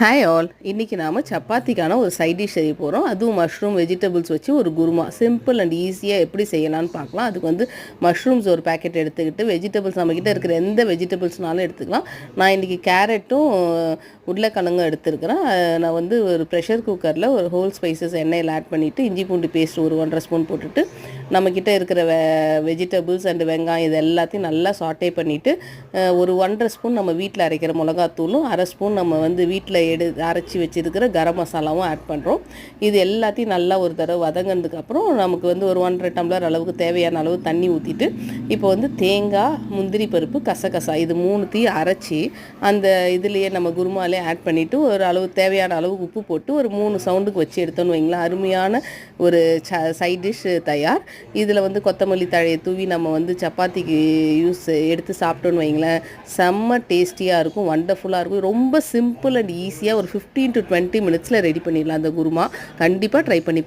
Hi all இன்றைக்கி நாம் சப்பாத்திக்கான ஒரு சைட் டிஷ் செய்ய போகிறோம் அதுவும் மஷ்ரூம் வெஜிடபிள்ஸ் வச்சு ஒரு குருமா. சிம்பிள் அண்ட் ஈஸியாக எப்படி செய்யலாம்னு பார்க்கலாம். அதுக்கு வந்து மஷ்ரூம்ஸ் ஒரு பேக்கெட் எடுத்துக்கிட்டு வெஜிடபிள்ஸ் நம்மக்கிட்ட இருக்கிற எந்த வெஜிடபிள்ஸ்னாலும் எடுத்துக்கலாம். நான் இன்றைக்கி கேரட்டும் உருளைக்கிழங்கும் எடுத்துருக்கிறேன். நான் வந்து ஒரு ப்ரெஷர் குக்கரில் ஒரு ஹோல் ஸ்பைசஸ் எண்ணெயில் ஆட் பண்ணிவிட்டு இஞ்சி பூண்டு பேஸ்ட் ஒரு ஒன்றரை ஸ்பூன் போட்டுட்டு நம்மக்கிட்ட இருக்கிற வெ வெஜிடபிள்ஸ் அண்டு வெங்காயம் இது எல்லாத்தையும் நல்லா சாட்டே பண்ணிவிட்டு ஒரு ஒன்றரை ஸ்பூன் நம்ம வீட்டில் அரைக்கிற மிளகாத்தூளும் அரை ஸ்பூன் நம்ம வந்து வீட்டில் எடு அரைச்சி வச்சுருக்கிற கரம் மசாலாவும் ஆட் பண்ணுறோம் இது எல்லாத்தையும் நல்லா ஒரு தடவை வதங்கினதுக்கப்புறம் நமக்கு வந்து ஒரு ஒன்றரை டம்ளர் அளவுக்கு தேவையான அளவு தண்ணி ஊற்றிட்டு இப்போ வந்து தேங்காய் முந்திரி பருப்பு கசகசா இது மூணுத்தையும் அரைச்சி அந்த இதுலேயே நம்ம குருமாலே ஆட் பண்ணிவிட்டு ஒரு அளவு தேவையான அளவு உப்பு போட்டு ஒரு மூணு சவுண்டுக்கு வச்சு எடுத்தோன்னு வைங்களேன். அருமையான ஒரு ச சைட் டிஷ் தயார். இதில் வந்து கொத்தமல்லி தழையை தூவி நம்ம வந்து சப்பாத்திக்கு யூஸ் எடுத்து சாப்பிட்டோன்னு வைங்களேன். செம்ம டேஸ்டியாக இருக்கும் வண்டர்ஃபுல்லாக இருக்கும். ரொம்ப சிம்பிள் அண்ட் ஈஸியாக ஒரு ஃபிஃப்டீன் டு டுவெண்ட்டி மினிட்ஸில் ரெடி பண்ணிடலாம் அந்த குருமா. கண்டிப்பாக ட்ரை பண்ணி